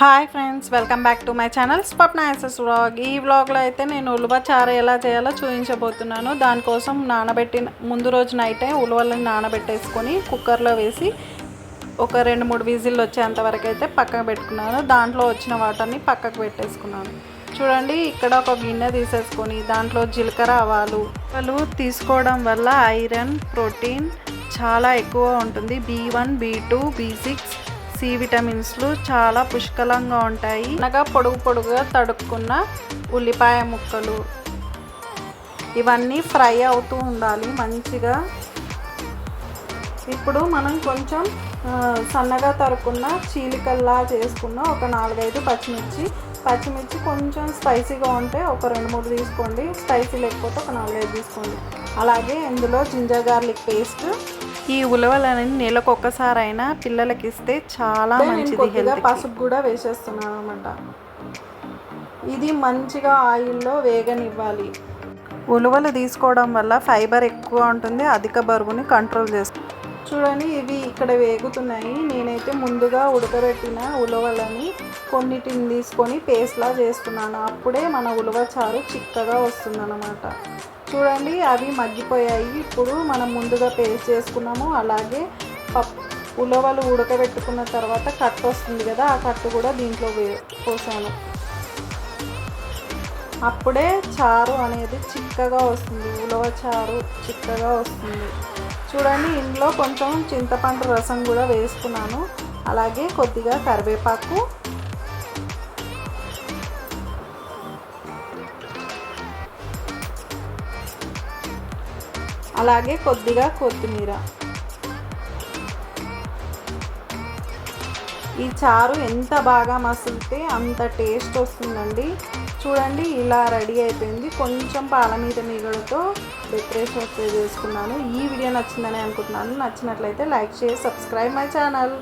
Hi friends welcome back to my channel Swapna SS vlog. ఈ వ్లాగ్లో అయితే నేను ఉలువ చారు ఎలా చేయాలో చూపించబోతున్నాను. దానికోసం నానబెట్టిన ముందు రోజు నైటే ఉలువలను నానబెట్టేసుకొని కుక్కర్లో వేసి ఒక రెండు మూడు విజిల్లు వచ్చేంత వరకు అయితే పక్కకు పెట్టుకున్నాను. దాంట్లో వచ్చిన వాటర్ని పక్కకు పెట్టేసుకున్నాను. చూడండి ఇక్కడ ఒక గిన్నె తీసేసుకొని దాంట్లో జీలకర్ర ఆవాలు. ఆవాలు తీసుకోవడం వల్ల ఐరన్ ప్రోటీన్ చాలా ఎక్కువ ఉంటుంది. B one B two B six C విటమిన్స్లు చాలా పుష్కలంగా ఉంటాయి. అనగా పొడుగు పొడుగుగా తడుక్కున్న ఉల్లిపాయ ముక్కలు. ఇవన్నీ ఫ్రై అవుతూ ఉండాలి మంచిగా. ఇప్పుడు మనం కొంచెం సన్నగా తరుక్కున్న చీలికల్లా చేసుకున్న ఒక నాలుగైదు పచ్చిమిర్చి. పచ్చిమిర్చి కొంచెం స్పైసీగా ఉంటే ఒక రెండు మూడు తీసుకోండి. స్పైసీ లేకపోతే ఒక నాలుగైదు తీసుకోండి. అలాగే ఇందులో జింజర్ గార్లిక్ పేస్ట్ ఈ ఉలవలని నెలకు ఒక్కసారైనా పిల్లలకి ఇస్తే చాలా మంచిది హెల్త్ పసుపు కూడా వేసేస్తున్నాను అనమాట ఇది మంచిగా ఆయిల్లో వేగనివ్వాలి. ఉలువలు తీసుకోవడం వల్ల ఫైబర్ ఎక్కువ ఉంటుంది అధిక బరువుని కంట్రోల్ చేస్తుంది. చూడండి ఇవి ఇక్కడ వేగుతున్నాయి. నేనైతే ముందుగా ఉడకబెట్టిన ఉలవలని కొన్నిటిని తీసుకొని పేస్ట్లా చేస్తున్నాను. అప్పుడే మన ఉలవ చారు చిక్కగా వస్తుందన్నమాట. చూడండి అవి మగ్గిపోయాయి. ఇప్పుడు మనం ముందుగా పేస్ట్ చేసుకున్నాము. అలాగే పప్పు ఉలవలు ఉడకబెట్టుకున్న తర్వాత కట్టు వస్తుంది కదా ఆ కట్టు కూడా దీంట్లో వే పోసాను. అప్పుడే చారు అనేది చిక్కగా వస్తుంది. ఉలవ చారు చిక్కగా వస్తుంది. చూడండి ఇందులో కొంచెం చింతపండు రసం కూడా వేసుకున్నాను. అలాగే కొద్దిగా కరివేపాకు అలాగే కొద్దిగా కొత్తిమీర. ఈ చారు ఎంత బాగా మసిలితే అంత టేస్ట్ వస్తుందండి. చూడండి ఇలా రెడీ అయిపోయింది. కొంచెం పాల మీద మీగడతో డెకరేషన్ అయితే చేసుకున్నాను. ఈ వీడియో నచ్చిందని అనుకుంటున్నాను. నచ్చినట్లయితే లైక్ చేసి సబ్స్క్రైబ్ మై ఛానల్.